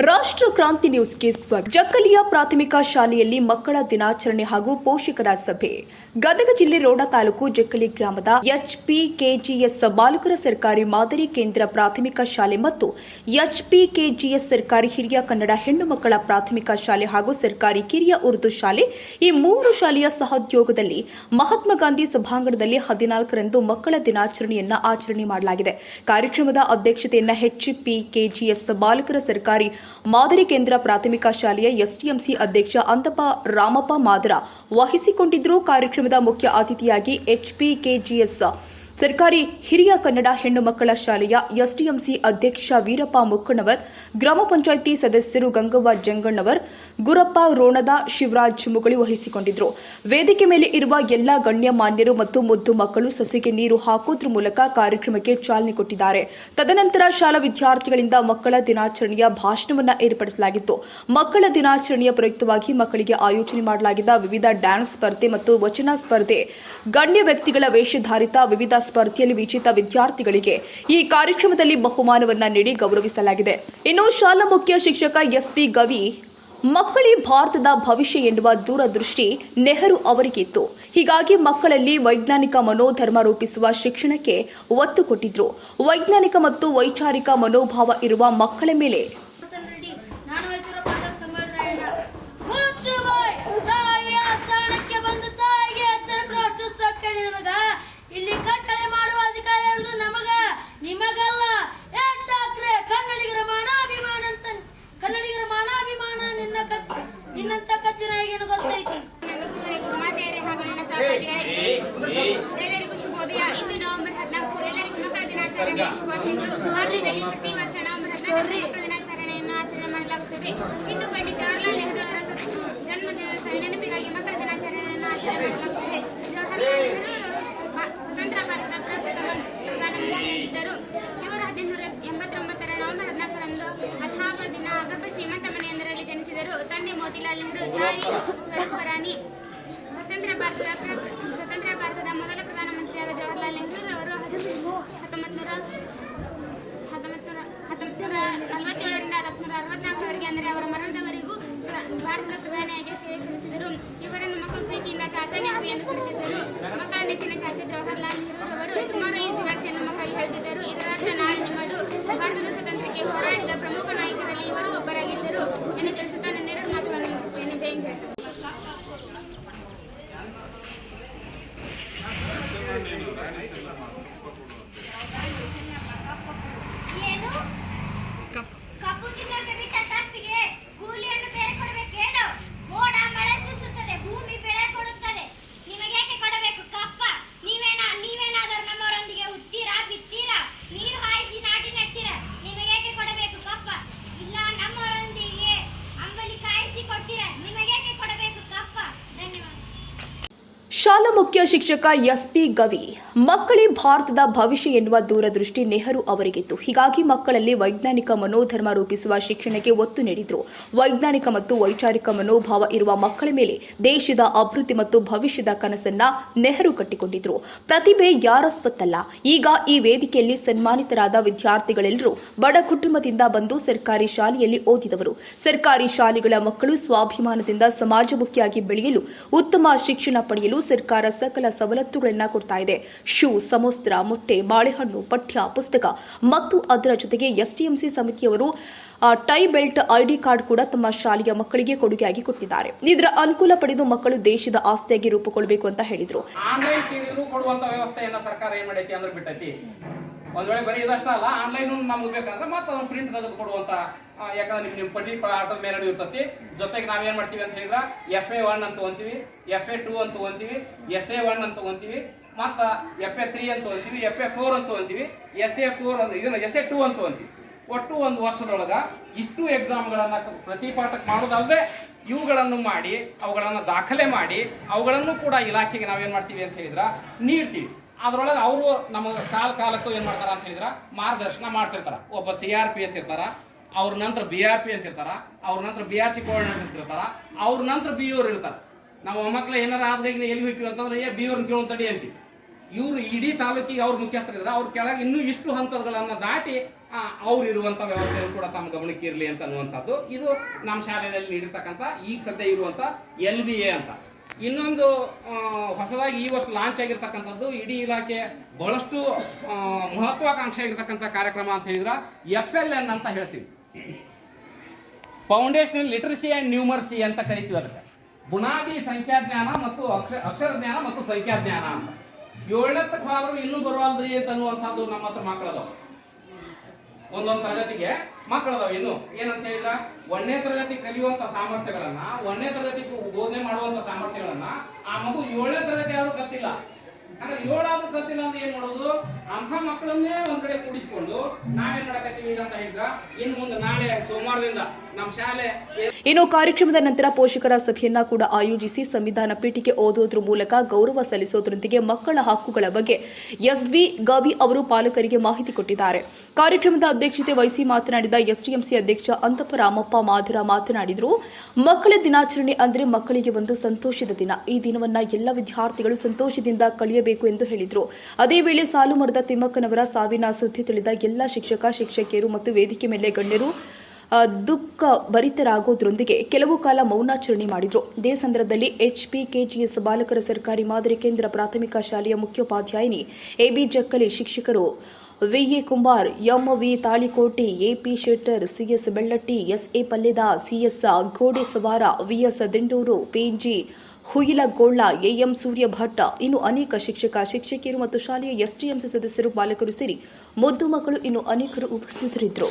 ರಾಷ್ಟ್ರ ಕ್ರಾಂತಿ ನ್ಯೂಸ್ಗೆ ಸ್ವಾಗತ. ಜಕ್ಕಲಿಯ ಪ್ರಾಥಮಿಕ ಶಾಲೆಯಲ್ಲಿ ಮಕ್ಕಳ ದಿನಾಚರಣೆ ಹಾಗೂ ಪೋಷಕರ ಸಭೆ. ಗದಗ ಜಿಲ್ಲೆ ರೋಣ ತಾಲೂಕು ಜಕ್ಕಲಿ ಗ್ರಾಮದ ಎಚ್ಪಿಕೆಜಿಎಸ್ ಬಾಲಕರ ಸರ್ಕಾರಿ ಮಾದರಿ ಕೇಂದ್ರ ಪ್ರಾಥಮಿಕ ಶಾಲೆ ಮತ್ತು ಎಚ್ಪಿಕೆಜಿಎಸ್ ಸರ್ಕಾರಿ ಹಿರಿಯ ಕನ್ನಡ ಹೆಣ್ಣು ಮಕ್ಕಳ ಪ್ರಾಥಮಿಕ ಶಾಲೆ ಹಾಗೂ ಸರ್ಕಾರಿ ಕಿರಿಯ ಉರ್ದು ಶಾಲೆ ಈ ಮೂರು ಶಾಲೆಯ ಸಹೋದ್ಯೋಗದಲ್ಲಿ ಮಹಾತ್ಮ ಗಾಂಧಿ ಸಭಾಂಗಣದಲ್ಲಿ ಹದಿನಾಲ್ಕರಂದು ಮಕ್ಕಳ ದಿನಾಚರಣೆಯನ್ನ ಆಚರಣೆ ಮಾಡಲಾಗಿದೆ. ಕಾರ್ಯಕ್ರಮದ ಅಧ್ಯಕ್ಷತೆಯನ್ನ ಎಚ್ಪಿಕೆಜಿಎಸ್ ಬಾಲಕರ ಸರ್ಕಾರಿ ಮಾದರಿ ಕೇಂದ್ರ ಪ್ರಾಥಮಿಕ ಶಾಲೆಯ ಎಸ್ಟಿಎಂಸಿ ಅಧ್ಯಕ್ಷ ಅಂತಪ್ಪ ರಾಮಪ್ಪ ಮಾದರ ವಹಿಸಿಕೊಂಡಿದ್ರು ಕಾರ್ಯಕ್ರಮದ ಮುಖ್ಯ ಅತಿಥಿಯಾಗಿ ಎಚ್ಪಿಕೆಜಿಎಸ್ ಸರ್ಕಾರಿ ಹಿರಿಯ ಕನ್ನಡ ಹೆಣ್ಣು ಮಕ್ಕಳ ಶಾಲೆಯ ಎಸ್ಡಿಎಂಸಿ ಅಧ್ಯಕ್ಷ ವೀರಪ್ಪ ಮುಕ್ಕಣ್ಣವರ್ ಗ್ರಾಮ ಪಂಚಾಯಿತಿ ಸದಸ್ಯರು ಗಂಗವ್ವ ಜಂಗಣ್ಣವರ್, ಗುರಪ್ಪ ರೋಣದ ಶಿವರಾಜ್ ಮುಗಳಿ ವಹಿಸಿಕೊಂಡಿದ್ರು. ವೇದಿಕೆ ಮೇಲೆ ಇರುವ ಎಲ್ಲ ಗಣ್ಯಮಾನ್ಯರು ಮತ್ತು ಮುದ್ದು ಮಕ್ಕಳು ಸಸಿಗೆ ನೀರು ಹಾಕೋದ್ರ ಮೂಲಕ ಕಾರ್ಯಕ್ರಮಕ್ಕೆ ಚಾಲನೆ ಕೊಟ್ಟಿದ್ದಾರೆ. ತದನಂತರ ಶಾಲಾ ವಿದ್ಯಾರ್ಥಿಗಳಿಂದ ಮಕ್ಕಳ ದಿನಾಚರಣೆಯ ಭಾಷಣವನ್ನು ಏರ್ಪಡಿಸಲಾಗಿತ್ತು. ಮಕ್ಕಳ ದಿನಾಚರಣೆಯ ಪ್ರಯುಕ್ತವಾಗಿ ಮಕ್ಕಳಿಗೆ ಆಯೋಜನೆ ಮಾಡಲಾಗಿದ್ದ ವಿವಿಧ ಡ್ಯಾನ್ಸ್ ಸ್ಪರ್ಧೆ ಮತ್ತು ವಚನ ಸ್ಪರ್ಧೆ. ಗಣ್ಯ ವ್ಯಕ್ತಿಗಳ ವೇಷಧಾರಿತ ವಿವಿಧ ಸ್ಪರ್ಧೆಯಲ್ಲಿ ವಿಜೇತ ವಿದ್ಯಾರ್ಥಿಗಳಿಗೆ ಈ ಕಾರ್ಯಕ್ರಮದಲ್ಲಿ ಬಹುಮಾನವನ್ನ ನೀಡಿ ಗೌರವಿಸಲಾಗಿದೆ. ಇನ್ನು ಶಾಲಾ ಮುಖ್ಯ ಶಿಕ್ಷಕ ಎಸ್ಪಿ ಗವಿ, ಮಕ್ಕಳೇ ಭಾರತದ ಭವಿಷ್ಯ ಎನ್ನುವ ದೂರದೃಷ್ಟಿ ನೆಹರು ಅವರಿಗಿತ್ತು. ಹೀಗಾಗಿ ಮಕ್ಕಳಲ್ಲಿ ವೈಜ್ಞಾನಿಕ ಮನೋಧರ್ಮ ರೂಪಿಸುವ ಶಿಕ್ಷಣಕ್ಕೆ ಒತ್ತು ಕೊಟ್ಟಿದ್ರು. ವೈಜ್ಞಾನಿಕ ಮತ್ತು ವೈಚಾರಿಕ ಮನೋಭಾವ ಇರುವ ಮಕ್ಕಳ ಮೇಲೆ ಮಕ್ಕಳ ದಿನಾಚರಣೆಯನ್ನು ಆಚರಣೆ ಮಾಡಲಾಗುತ್ತದೆ. ಇಂದು ಪಂಡಿತ್ ಜವಾಹರ್ಲಾಲ್ ನೆಹರು ಅವರ ಜನ್ಮದಿನದ ನೆನಪಿಗಾಗಿ ಮಕ್ಕಳ ದಿನಾಚರಣೆಯನ್ನು ಆಚರಣೆ ಮಾಡಲಾಗುತ್ತದೆ. ಜವಾಹರ್ಲಾಲ್ ನೆಹರು ಸ್ವತಂತ್ರ ಭಾರತದ ಪ್ರಪ್ರಥಮ ಪ್ರಧಾನಮಂತ್ರಿಯಾಗಿದ್ದರು. ಇವರು ಹದಿನೆಂಟುನೂರ ಎಂಬತ್ತೊಂಬತ್ತರ ನವೆಂಬರ್ ಹದಿನಾಲ್ಕರಂದು ಅಲಹಾಬಾದಿನ ಅಗ್ರಪ ಶ್ರೀಮಂತ ಮನೆಯೊಂದರಲ್ಲಿ ಜನಿಸಿದರು. ತಂದೆ ಮೋತಿಲಾಲ್ ನೆಹರು ತಾಯಿ ಸ್ವರೂಪರಾಣಿ ಸ್ವತಂತ್ರ ಭಾರತದ ಭಾರತದ ಪ್ರಧಾನಿಯಾಗಿ ಸೇವೆ ಸಲ್ಲಿಸಿದರು ಇವರನ್ನು ಮಕ್ಕಳು ಪ್ರೀತಿಯಿಂದ ಚಾಚಾ ನೆಹರು ಎಂದು ಕರೆದಿದ್ದರು ಮಕ್ಕಳ ನೆಚ್ಚಿನ ಚಾಚಾ ಜವಾಹರ್ಲಾಲ್ ನೆಹರು ಅವರು ಸುಮಾರು ಐದು ವರ್ಷವನ್ನು ಮಕ್ಕಳಿಗೆ ಹೇಳ್ತಿದ್ದರು ಇದರರ್ಥ ನಾಳೆ ನಿಮ್ಮದು ಭಾರತದ ಸ್ವತಂತ್ರಕ್ಕೆ ಹೋರಾಡಿದ ಪ್ರಮುಖ ನಾಯಕರಲ್ಲಿ ಶಾಲಾ ಮುಖ್ಯ ಶಿಕ್ಷಕ ಎಸ್ಪಿ ಗವಿ, ಮಕ್ಕಳೇ ಭಾರತದ ಭವಿಷ್ಯ ಎನ್ನುವ ದೂರದೃಷ್ಟಿ ನೆಹರು ಅವರಿಗಿತ್ತು. ಹೀಗಾಗಿ ಮಕ್ಕಳಲ್ಲಿ ವೈಜ್ಞಾನಿಕ ಮನೋಧರ್ಮ ರೂಪಿಸುವ ಶಿಕ್ಷಣಕ್ಕೆ ಒತ್ತು ನೀಡಿದ್ರು. ವೈಜ್ಞಾನಿಕ ಮತ್ತು ವೈಚಾರಿಕ ಮನೋಭಾವ ಇರುವ ಮಕ್ಕಳ ಮೇಲೆ ದೇಶದ ಅಭಿವೃದ್ಧಿ ಮತ್ತು ಭವಿಷ್ಯದ ಕನಸನ್ನ ನೆಹರು ಕಟ್ಟಿಕೊಂಡಿದ್ರು. ಪ್ರತಿಭೆ ಯಾರ ಸ್ವತ್ತಲ್ಲ. ಈಗ ಈ ವೇದಿಕೆಯಲ್ಲಿ ಸನ್ಮಾನಿತರಾದ ವಿದ್ಯಾರ್ಥಿಗಳೆಲ್ಲರೂ ಬಡ ಕುಟುಂಬದಿಂದ ಬಂದು ಸರ್ಕಾರಿ ಶಾಲೆಯಲ್ಲಿ ಓದಿದವರು. ಸರ್ಕಾರಿ ಶಾಲೆಗಳ ಮಕ್ಕಳು ಸ್ವಾಭಿಮಾನದಿಂದ ಸಮಾಜಮುಖಿಯಾಗಿ ಬೆಳೆಯಲು ಉತ್ತಮ ಶಿಕ್ಷಣ ಪಡೆಯಲು ಸರ್ಕಾರ ಸಕಲ ಸವಲತ್ತುಗಳನ್ನು ಕೊಡ್ತಾ ಇದೆ. ಶೂ ಸಮಸ್ತ್ರ ಮೊಟ್ಟೆ, ಬಾಳೆಹಣ್ಣು, ಪಠ್ಯ, ಪುಸ್ತಕ ಮತ್ತು ಅದರ ಜೊತೆಗೆ ಎಸ್ಟಿಎಂಸಿ ಸಮಿತಿಯವರು ಟೈ ಬೆಲ್ಟ್ ಐಡಿ ಕಾರ್ಡ್ ಕೂಡ ತಮ್ಮ ಶಾಲೆಯ ಮಕ್ಕಳಿಗೆ ಕೊಡುಗೆಯಾಗಿ ಕೊಟ್ಟಿದ್ದಾರೆ. ಇದರ ಅನುಕೂಲ ಪಡೆದು ಮಕ್ಕಳು ದೇಶದ ಆಸ್ತಿಯಾಗಿ ರೂಪುಗೊಳ್ಳಬೇಕು ಅಂತ ಹೇಳಿದರು. ಒಂದ್ ವೇಳೆ ಬರೀ ಇದಷ್ಟೇ ಅಲ್ಲ ಆನ್ಲೈನ್ ನಮ್ಗೆ ಬೇಕಂದ್ರೆ ಮತ್ತೆ ಅದನ್ನ ಪ್ರಿಂಟ್ ತೆಗೆದು ಕೊಡುವಂತ ಯಾಕಂದ್ರೆ ನಿಮ್ ನಿಮ್ ಪಟ್ಟಿ ಆಟದ ಮೇಲೆ ಇರ್ತತಿ ಜೊತೆಗೆ ನಾವೇನ್ ಮಾಡ್ತೀವಿ ಅಂತ ಹೇಳಿದ್ರೆ ಎಫ್ ಎ ಒನ್ ಅಂತ ಹೊಂತೀವಿ ಎಫ್ ಎ ಟೂ ಅಂತ ಹೊಂತೀವಿ ಎಸ್ ಎ ಒನ್ ಅಂತ ಹೊಂತೀವಿ ಮತ್ತು ಎಫ್ ಎ ತ್ರೀ ಅಂತ ಹೊಂತೀವಿ ಎಫ್ ಎ ಫೋರ್ ಅಂತ ಹೊಂತೀವಿ ಎಸ್ ಎ ಫೋರ್ ಇದನ್ನ ಎಸ್ ಎ ಟೂ ಅಂತ ಹೊಂತೀವಿ ಒಟ್ಟು ಒಂದು ವರ್ಷದೊಳಗ ಇಷ್ಟು ಎಕ್ಸಾಮ್ಗಳನ್ನು ಪ್ರತಿ ಪಾಠಕ್ಕೆ ಮಾಡೋದಲ್ಲದೆ ಇವುಗಳನ್ನು ಮಾಡಿ, ಅವುಗಳನ್ನು ದಾಖಲೆ ಮಾಡಿ, ಅವುಗಳನ್ನು ಕೂಡ ಇಲಾಖೆಗೆ ನಾವೇನು ಮಾಡ್ತೀವಿ ಅಂತ ಹೇಳಿದ್ರೆ, ನೀಡ್ತೀವಿ. ಅದ್ರೊಳಗೆ ಅವರು ನಮಗೆ ಕಾಲ ಕಾಲಕ್ಕೂ ಏನು ಮಾಡ್ತಾರ ಅಂತ ಹೇಳಿದ್ರೆ ಮಾರ್ಗದರ್ಶನ ಮಾಡ್ತಿರ್ತಾರೆ. ಒಬ್ಬ ಸಿ ಆರ್ ಪಿ ಅಂತ ಅವ್ರ ನಂತರ ಬಿ ಆರ್ ಪಿ ಅಂತ ಅವ್ರ ನಂತರ ಬಿ ಆರ್ ಸಿ ಕೋಆರ್ಡಿನೇಟರ್ ಇರ್ತಾರ, ಅವ್ರ ನಂತರ ಬಿ ಅವ್ರು ಇರ್ತಾರೆ. ನಾವು ಮೊಮ್ಮಕ್ಳು ಏನಾರ ಆದ್ಗಾಗಿ ಎಲ್ಲಿ ಹೋಗ್ತೀವಿ ಅಂತಂದ್ರೆ, ಏ, ಬಿ ಅವ್ರನ್ನ ಕೇಳೋ ತಡಿ ಅಂತೀವಿ. ಇವರು ಇಡೀ ತಾಲೂಕಿಗೆ ಅವ್ರ ಮುಖ್ಯಸ್ಥರಿದ್ದಾರೆ ಅವ್ರ ಕೆಳಗೆ ಇನ್ನೂ ಇಷ್ಟು ಹಂತದಗಳನ್ನು ದಾಟಿ ಅವ್ರು ಇರುವಂಥ ವ್ಯವಸ್ಥೆಯನ್ನು ಕೂಡ ತಮ್ಮ ಗಮನಕ್ಕೆ ಇರಲಿ ಅಂತ ಅನ್ನುವಂಥದ್ದು ಇದು ನಮ್ಮ ಶಾಲೆಯಲ್ಲಿ ನೀಡಿರ್ತಕ್ಕಂಥ ಈಗ ಸದ್ಯ ಇರುವಂಥ ಎಲ್ ಬಿ ಎ ಅಂತ. ಇನ್ನೊಂದು ಹೊಸದಾಗಿ ಈ ವರ್ಷ ಲಾಂಚ್ ಆಗಿರ್ತಕ್ಕಂಥದ್ದು ಇಡೀ ಇಲಾಖೆ ಬಹಳಷ್ಟು ಮಹತ್ವಾಕಾಂಕ್ಷೆ ಆಗಿರ್ತಕ್ಕಂಥ ಕಾರ್ಯಕ್ರಮ ಅಂತ ಹೇಳಿದ್ರೆ ಎಫ್ ಎಲ್ ಎನ್ ಅಂತ ಹೇಳ್ತೀವಿ. ಫೌಂಡೇಶನಲ್ ಲಿಟ್ರಸಿ ಆ್ಯಂಡ್ ನ್ಯೂಮರ್ಸಿ ಅಂತ ಕರಿತೀವಿ ಅದಕ್ಕೆ. ಬುನಾದಿ ಸಂಖ್ಯಾಜ್ಞಾನ ಮತ್ತು ಅಕ್ಷರ ಅಕ್ಷರ ಜ್ಞಾನ ಮತ್ತು ಸಂಖ್ಯಾಜ್ಞಾನ ಅಂತ. ಏಳನೇ ತಕ್ಕ ಹೋದ್ರೂ ಇನ್ನೂ ಬರುವಲ್ರಿ ಅಂತ ಅನ್ನುವಂಥದ್ದು ನಮ್ಮ ಹತ್ರ ಮಕ್ಕಳದವು ಒಂದೊಂದು ತರಗತಿಗೆ ಮಕ್ಕಳದಾವ ಇನ್ನು. ಏನಂತ ಹೇಳಿದ್ರ, ಒಂದನೇ ತರಗತಿ ಕಲಿಯುವಂತ ಸಾಮರ್ಥ್ಯಗಳನ್ನ, ಒಂದನೇ ತರಗತಿ ಬೋಧನೆ ಮಾಡುವಂತ ಸಾಮರ್ಥ್ಯಗಳನ್ನ ಆ ಮಗು ಏಳನೇ ತರಗತಿ ಆದ್ರೂ ಗೊತ್ತಿಲ್ಲ ಅಂದ್ರೆ ಏಳಾದ್ರೂ ಗೊತ್ತಿಲ್ಲ ಅಂದ್ರೆ ಏನ್ ಮಾಡೋದು? ಅಂತ ಮಕ್ಕಳನ್ನೇ ಒಂದ್ ಕಡೆ ಕೂಡಿಸಿಕೊಂಡು ನಾವೇನ್ ಮಾಡಕತ್ತೀವಿ ಅಂತ ಹೇಳಿದ್ರ ಇನ್ ಮುಂದೆ ನಾಳೆ ಸೋಮವಾರದಿಂದ ಇನ್ನು ಕಾರ್ಯಕ್ರಮದ ನಂತರ ಪೋಷಕರ ಸಭೆಯನ್ನ ಕೂಡ ಆಯೋಜಿಸಿ ಸಂವಿಧಾನ ಪೀಠಕ್ಕೆ ಓದೋದ್ರ ಮೂಲಕ ಗೌರವ ಸಲ್ಲಿಸೋದ್ರೊಂದಿಗೆ ಮಕ್ಕಳ ಹಕ್ಕುಗಳ ಬಗ್ಗೆ ಎಸ್ಬಿ ಗವಿ ಅವರು ಪಾಲಕರಿಗೆ ಮಾಹಿತಿ ಕೊಟ್ಟಿದ್ದಾರೆ. ಕಾರ್ಯಕ್ರಮದ ಅಧ್ಯಕ್ಷತೆ ವಹಿಸಿ ಮಾತನಾಡಿದ ಎಸ್ಡಿಎಂಸಿ ಅಧ್ಯಕ್ಷ ಅಂತಪ್ಪ ರಾಮಪ್ಪ ಮಾಧುರ ಮಾತನಾಡಿದರು, ಮಕ್ಕಳ ದಿನಾಚರಣೆ ಅಂದ್ರೆ ಮಕ್ಕಳಿಗೆ ಒಂದು ಸಂತೋಷದ ದಿನ. ಈ ದಿನವನ್ನ ಎಲ್ಲ ವಿದ್ಯಾರ್ಥಿಗಳು ಸಂತೋಷದಿಂದ ಕಳೆಯಬೇಕು ಎಂದು ಹೇಳಿದರು. ಅದೇ ವೇಳೆ ಸಾಲು ಮರದ ತಿಮ್ಮಕ್ಕನವರ ಸಾವಿನ ಸುದ್ದಿ ತಿಳಿದ ಎಲ್ಲ ಶಿಕ್ಷಕ, ಶಿಕ್ಷಕಿಯರು ಮತ್ತು ವೇದಿಕೆ ಮೇಲೆ ಗಣ್ಯರು ದುಃಖ ಭರಿತರಾಗೋದ್ರೊಂದಿಗೆ ಕೆಲವು ಕಾಲ ಮೌನಾಚರಣೆ ಮಾಡಿದ್ರು. ಇದೇ ಸಂದರ್ಭದಲ್ಲಿ ಎಚ್ಪಿ ಕೆಜಿಎಸ್ ಬಾಲಕರ ಸರ್ಕಾರಿ ಮಾದರಿ ಕೇಂದ್ರ ಪ್ರಾಥಮಿಕ ಶಾಲೆಯ ಮುಖ್ಯೋಪಾಧ್ಯಾಯಿನಿ ಎಬಿ ಜಕ್ಕಲಿ ಶಿಕ್ಷಕರು V A Kumbar M V Talikoti A P Shettar C S Bellatti S A Pallede C S Godesavara V S Dindur P G Huilgol A M Surya Bhat ಇನ್ನು ಅನೇಕ ಶಿಕ್ಷಕ, ಶಿಕ್ಷಕಿಯರು ಮತ್ತು ಶಾಲೆಯ ಎಸ್ಟಿಎಂಸಿ ಸದಸ್ಯರು, ಬಾಲಕರು ಸೇರಿ ಮುದ್ದು ಮಕ್ಕಳು ಇನ್ನು ಅನೇಕರು ಉಪಸ್ಥಿತರಿದ್ದರು.